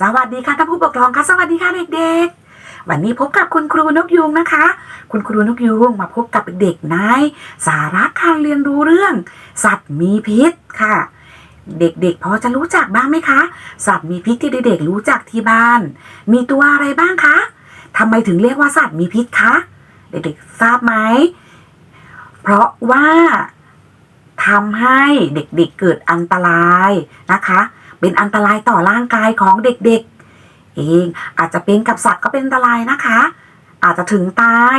สวัสดีค่ะท่านผู้ปกครองค่ะสวัสดีค่ะเด็กๆ วันนี้พบกับคุณครูนกยูงนะคะ คุณครูนกยูงมาพบกับเด็กๆในสาระการเรียนรู้เรื่อง สัตว์มีพิษค่ะ เด็กๆ พอจะรู้จักบ้างไหมคะ สัตว์มีพิษที่เด็กๆรู้จักที่บ้าน มีตัวอะไรบ้างคะทำไมถึงเรียกว่าสัตว์มีพิษคะเด็กๆทราบไหมเพราะว่าทำให้เด็กๆเกิดอันตรายนะคะ เป็นอันตรายต่อร่างกายของเด็กๆ เองอาจจะเป็นกับสัตว์ก็เป็นอันตรายนะคะ อาจจะถึงตาย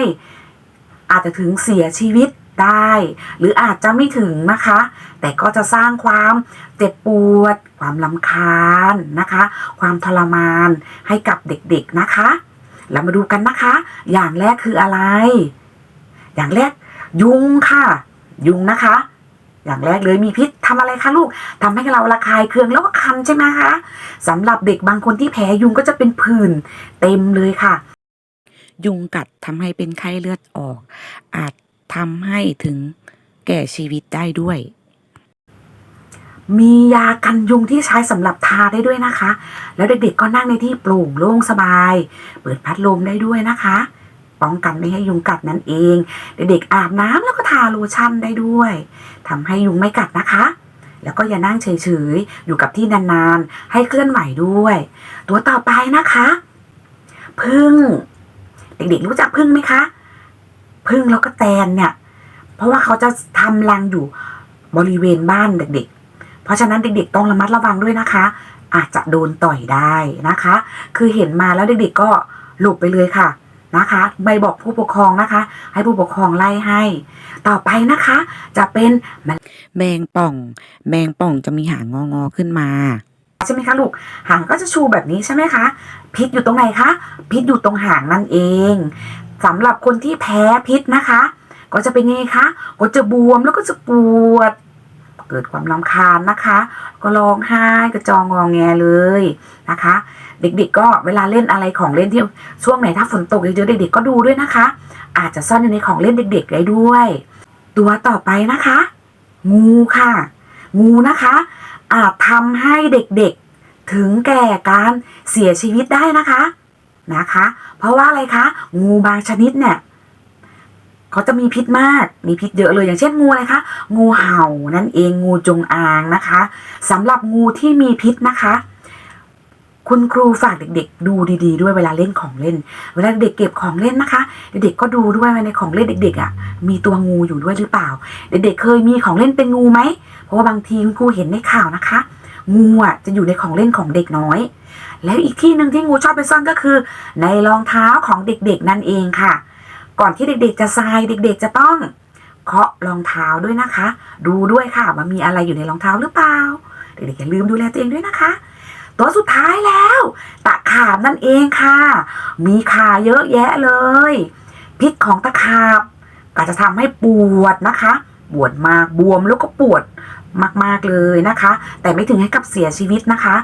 อาจจะถึงเสียชีวิตได้ หรืออาจจะไม่ถึงนะคะ แต่ก็จะสร้างความเจ็บปวด ความลำคาญนะคะ ความทรมานให้กับเด็กๆนะคะเรามาดูกันนะคะ อย่างแรกคืออะไร อย่างแรกยุงค่ะ ยุงนะคะ อย่างแรกเลยมีพิษทำอะไรคะลูกทำให้เราระคายเคืองแล้วก็คันใช่ไหมคะสำหรับเด็กบางคนที่แพ้ยุงก็จะเป็นผื่นเต็มเลยค่ะ ยุงกัดทำให้เป็นไข้เลือดออก อาจทำให้ถึงแก่ชีวิตได้ด้วย มียากันยุงที่ใช้สำหรับทาได้ด้วยนะคะ แล้วเด็กๆก็นั่งในที่โปร่งโล่งสบาย เปิดพัดลมได้ด้วยนะคะ ป้องกันไม่ให้ยุงกัดนั่นเอง เด็กๆอาบน้ำแล้วก็ ทาโลชั่นได้ด้วยทำให้ยุงไม่กัดนะคะ แล้วก็อย่านั่งเฉยๆ อยู่กับที่นานๆ ให้เคลื่อนไหวด้วย ตัวต่อไปนะคะพึ่งเด็กๆรู้จักพึ่งไหมคะพึ่งแล้วก็แตนเนี่ย เพราะว่าเขาจะทำรังอยู่บริเวณบ้านเด็ก ๆ เพราะฉะนั้นเด็กๆต้องระมัดระวังด้วยนะคะ อาจจะโดนต่อยได้นะคะ คือเห็นมาแล้วเด็กๆก็หลบไปเลยค่ะ นะคะ ไม่บอกผู้ปกครองนะคะ ให้ผู้ปกครองไล่ให้ ต่อไปนะคะ จะเป็นแมงป่อง แมงป่องจะมีหางงองอๆขึ้นมาใช่ไหมคะลูกหางก็จะชูแบบนี้ใช่ไหมคะ พิษอยู่ตรงไหนคะพิษอยู่ตรงหางนั่นเองสำหรับคนที่แพ้พิษนะคะ ก็จะเป็นยังไงคะก็จะบวมแล้วก็จะปวด เกิดความรำคาญนะคะ ก็ร้องไห้กระจองงองแงเลยนะคะ เด็กๆก็เวลาเล่นอะไรของเล่นที่ช่วงไหนถ้าฝนตกเยอะๆเด็กๆก็ดูด้วยนะคะ อาจจะซ่อนอยู่ในของเล่นเด็กๆได้ด้วย ตัวต่อไปนะคะ งูค่ะ งูนะคะ อาจทำให้เด็กๆถึงแก่การเสียชีวิตได้นะคะนะคะ เพราะว่าอะไรคะงูบางชนิดเนี่ย เขาจะมีพิษมาก มีพิษเยอะเลยอย่างเช่นงูอะไรคะ งูเห่านั่นเองงูจงอางนะคะสำหรับงูที่มีพิษนะคะ คุณครูฝากเด็กๆ ดูดีๆ ด้วยเวลาเล่นของเล่น เวลาเด็กเก็บของเล่นนะคะ เด็กๆก็ดูด้วยว่าในของเล่นเด็กๆอะ มีตัวงูอยู่ด้วยหรือเปล่า เด็กๆเคยมีของเล่นเป็นงูไหม เพราะว่าบางทีคุณครูเห็นในข่าวนะคะ งูอะจะอยู่ในของเล่นของเด็กน้อยแล้วอีกที่หนึ่งที่งูชอบไปซ่อนก็คือ ในรองเท้าของเด็กๆนั่นเองค่ะ ก่อนที่เด็กๆจะทรายเด็ก ๆ จะต้องเคาะรองเท้าด้วยนะคะ ดูด้วยค่ะว่ามีอะไรอยู่ในรองเท้าหรือเปล่า เด็กๆอย่าลืมดูแลตัวเองด้วยนะคะ ตัวสุดท้ายแล้ว ตะขาบนั่นเองค่ะ มีขาเยอะแยะเลยพิษของตะขาบก็จะทำให้ปวดนะคะ ปวดมากบวมแล้วก็ปวดมากๆเลยนะคะ แต่ไม่ถึงให้กับเสียชีวิตนะคะ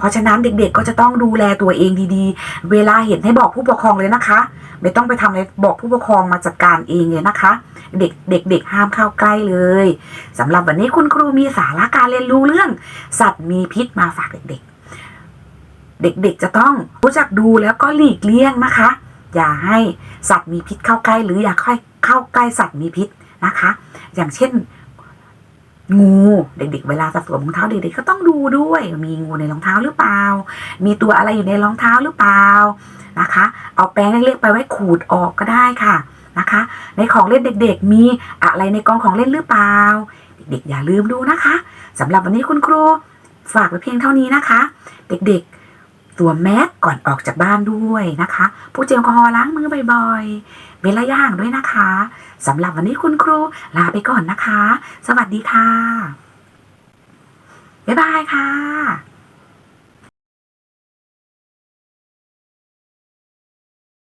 เพราะฉะนั้นเด็กๆก็จะต้องดูแลตัวเองดีๆ เวลาเห็นให้บอกผู้ปกครองเลยนะคะ ไม่ต้องไปทำอะไรบอกผู้ปกครองมาจัดการเองเลยนะคะ เด็กเด็กๆห้ามเข้าใกล้เลยสำหรับวันนี้คุณครูมีสาระการเรียนรู้เรื่อง สัตว์มีพิษมาฝากเด็กๆ เด็กๆจะต้องรู้จักดูแล้วก็หลีกเลี่ยงนะคะ อย่าให้สัตว์มีพิษเข้าใกล้ หรืออย่าค่อยเข้าใกล้สัตว์มีพิษนะคะ อย่างเช่น งูเด็ก ๆ เวลาจะสวมรองเท้าเด็กๆก็ต้องดูด้วย มีงูในรองเท้าหรือเปล่า มีตัวอะไรอยู่ในรองเท้าหรือเปล่านะคะ เอาแป้งเล็กๆไปไว้ขูดออกก็ได้ค่ะนะคะ ในของเล่นเด็ก ๆ มีอะไรในกองของเล่นหรือเปล่า เด็กๆ อย่าลืมดูนะคะสำหรับวันนี้คุณครูฝากไว้เพียงเท่านี้นะคะ เด็กๆ สวมแมสก่อนออกจากบ้านด้วยนะคะผู้เจลแอลกอฮอล์ล้างมือบ่อยๆเว้นระยะห่างด้วยนะคะสำหรับวันนี้คุณครูลาไปก่อนนะคะ สวัสดีค่ะ บ๊ายบายค่ะ